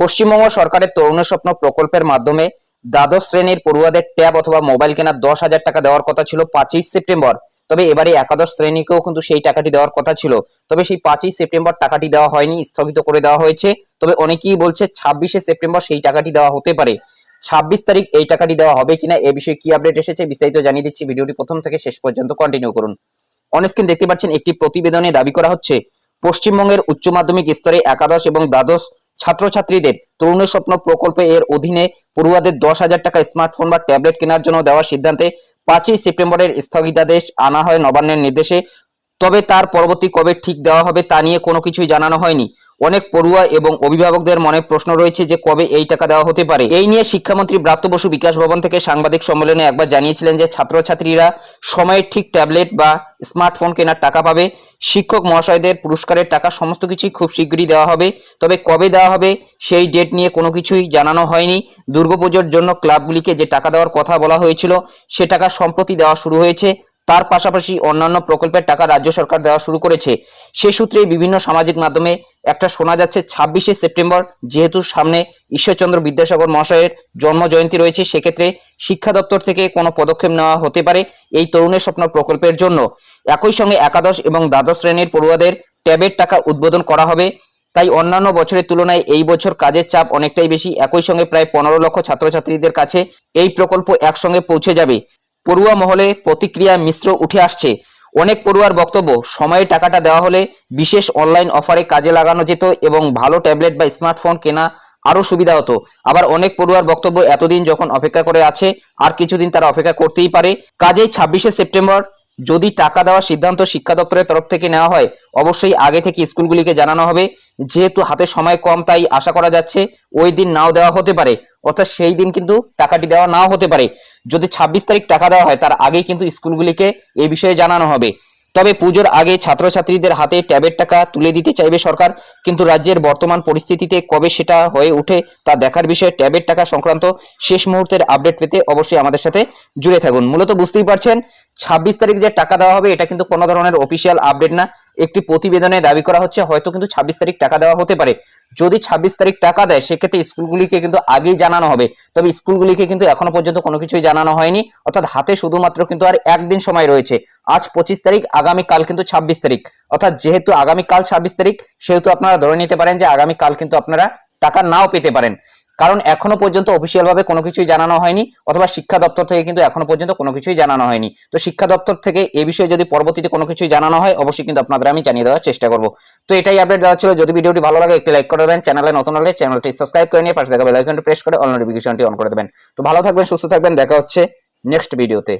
পশ্চিমবঙ্গ সরকারের তরুণ স্বপ্ন প্রকল্পের মাধ্যমে দ্বাদশ শ্রেণির পড়ুয়াদের ট্যাব অথবা মোবাইল কেনার দশ হাজার টাকা দেওয়ার কথা ছিল পাঁচই সেপ্টেম্বর। তবে এবারে একাদশ শ্রেণীকেও কিন্তু সেই টাকাটি দেওয়ার কথা ছিল। তবে সেই পাঁচই সেপ্টেম্বর টাকাটি দেওয়া হয়নি, স্থগিত করে দেওয়া হয়েছে। তবে অনেকেই বলছে ছাব্বিশে সেপ্টেম্বর সেই টাকাটি দেওয়া হতে পারে। ছাব্বিশ তারিখ এই টাকাটি দেওয়া হবে কিনা এ বিষয়ে কি আপডেট এসেছে বিস্তারিত জানিয়ে দিচ্ছি। ভিডিওটি প্রথম থেকে শেষ পর্যন্ত কন্টিনিউ করুন। অনস্ক্রিন দেখতে পাচ্ছেন একটি প্রতিবেদনে দাবি করা হচ্ছে, পশ্চিমবঙ্গের উচ্চ মাধ্যমিক স্তরে একাদশ এবং দ্বাদশ ছাত্রছাত্রীদের তরুণ স্বপ্ন প্রকল্পে এর অধীনে পড়ুয়াদের দশ হাজার টাকা স্মার্টফোন বা ট্যাবলেট কেনার জন্য দেওয়ার সিদ্ধান্তে পাঁচই সেপ্টেম্বরের স্থগিতাদেশ আনা হয় নবান্নের নির্দেশে। তবে তার পরবর্তী কবে ঠিক দেওয়া হবে তা নিয়ে কোনো কিছুই জানানো হয়নি। অনেক পড়ুয়া এবং অভিভাবকদের মনে প্রশ্ন রয়েছে যে কবে এই টাকা দেওয়া হতে পারে। এই নিয়ে শিক্ষামন্ত্রী ব্রাত্য বসু বিকাশ ভবন থেকে সাংবাদিক সম্মেলনে একবার জানিয়েছিলেন যে ছাত্রছাত্রীরা সময়ে ঠিক ট্যাবলেট বা স্মার্টফোন কেনার টাকা পাবে। শিক্ষক মহাশয়দের পুরস্কারের টাকা সমস্ত কিছুই খুব শীঘ্রই দেওয়া হবে। তবে কবে দেওয়া হবে সেই ডেট নিয়ে কোনো কিছুই জানানো হয়নি। দুর্গাপুজোর জন্য ক্লাবগুলিকে যে টাকা দেওয়ার কথা বলা হয়েছিল, সে টাকা সম্প্রতি দেওয়া শুরু হয়েছে। তার পাশাপাশি অন্যান্য প্রকল্পের টাকা রাজ্য সরকার দেওয়া শুরু করেছে। সে সূত্রে বিভিন্ন সামাজিক মাধ্যমে একটা শোনা যাচ্ছে, ছাব্বিশে সেপ্টেম্বর যেহেতু সামনে ঈশ্বরচন্দ্র বিদ্যাসাগর মহাশয়ের জন্ম জয়ন্তী রয়েছে, সেক্ষেত্রে শিক্ষা দপ্তর থেকে কোনো পদক্ষেপ নেওয়া হতে পারে এই তরুণের স্বপ্ন প্রকল্পের জন্য। একই সঙ্গে একাদশ এবং দ্বাদশ শ্রেণির পড়ুয়াদের ট্যাবের টাকা উদ্বোধন করা হবে। তাই অন্যান্য বছরের তুলনায় এই বছর কাজের চাপ অনেকটাই বেশি। একই সঙ্গে প্রায় পনেরো লক্ষ ছাত্রছাত্রীদের কাছে এই প্রকল্প একসঙ্গে পৌঁছে যাবে। পড়ুয়া মহলে প্রতিক্রিয়া মিশ্র উঠে আসছে। অনেক পড়ুয়ার বক্তব্য সময়ে টাকাটা দেওয়া হলে বিশেষ অনলাইন অফারে কাজে লাগানো যেত এবং ভালো ট্যাবলেট বা স্মার্টফোন কেনা আরও সুবিধা হতো। আবার অনেক পড়ুয়ার বক্তব্য এতদিন যখন অপেক্ষা করে আছে, আর কিছুদিন তারা অপেক্ষা করতেই পারে। কাজেই ছাব্বিশে সেপ্টেম্বর, যদি টাকা দেওয়ার সিদ্ধান্ত শিক্ষা দপ্তরের তরফ থেকে নেওয়া হয়, অবশ্যই আগে থেকে স্কুলগুলিকে জানানো হবে। যেহেতু হাতে সময় কম, তাই আশা করা যাচ্ছে ওই দিন নাও দেওয়া হতে পারে। অর্থাৎ সেই দিন কিন্তু টাকাটি দেওয়া না হতে পারে। যদি ছাব্বিশ তারিখ টাকা দেওয়া হয়, তার আগেই কিন্তু স্কুলগুলিকে এই বিষয়ে জানানো হবে। তবে পুজোর আগে ছাত্রছাত্রীদের হাতে ট্যাবের টাকা তুলে দিতে চাইবে সরকার, কিন্তু রাজ্যের বর্তমান পরিস্থিতিতে কবে সেটা হয়ে উঠে তা দেখার বিষয়ে ট্যাবের টাকা সংক্রান্ত শেষ মুহূর্তের আপডেট পেতে অবশ্যই আমাদের সাথে জুড়ে থাকুন। মূলত বুঝতেই পারছেন ছাব্বিশ তারিখ যে টাকা দেওয়া হবে, এটা কিন্তু কোনো ধরনের অফিসিয়াল আপডেট না। একটি প্রতিবেদনে দাবি করা হচ্ছে, হয়তো কিন্তু ছাব্বিশ তারিখ টাকা দেওয়া হতে পারে। যদি ছাব্বিশ তারিখ টাকা দেয়, সেক্ষেত্রে স্কুলগুলিকে কিন্তু আগেই জানানো হবে। তবে স্কুলগুলিকে কিন্তু এখনও পর্যন্ত কোনো কিছুই জানানো হয়নি। অর্থাৎ হাতে শুধুমাত্র কিন্তু আর একদিন সময় রয়েছে। আজ পঁচিশ তারিখ, আগামীকাল কিন্তু ছাব্বিশ তারিখ। অর্থাৎ যেহেতু আগামীকাল ছাব্বিশ তারিখ, সেহেতু আপনারা ধরে নিতে পারেন যে আগামীকাল কিন্তু আপনারা টাকা নাও পেতে পারেন। কারণ এখনও পর্যন্ত অফিসিয়াল ভাবে কোনো কিছুই জানানো হয়নি, অথবা শিক্ষা দপ্তর থেকে কিন্তু এখনও পর্যন্ত কোনো কিছুই জানানো হয়নি। তো শিক্ষা দপ্তর থেকে এ বিষয়ে যদি পরবর্তীতে কোনো কিছুই জানানো হয়, অবশ্যই কিন্তু আপনাদের আমি জানিয়ে দেওয়ার চেষ্টা করব। তো এটাই আপডেট দেওয়া ছিল। যদি ভিডিওটি ভালো লাগে, একটি লাইক করে দেবেন। চ্যানেলে নতুন হলে চ্যানেলটি সাবস্ক্রাইব করে নিয়ে পাশে থাকা বেলাইকনটি প্রেস করে অল নোটিফিকেশনটি অন করে দেবেন। তো ভালো থাকবেন, সুস্থ থাকবেন। দেখা হচ্ছে নেক্সট ভিডিওতে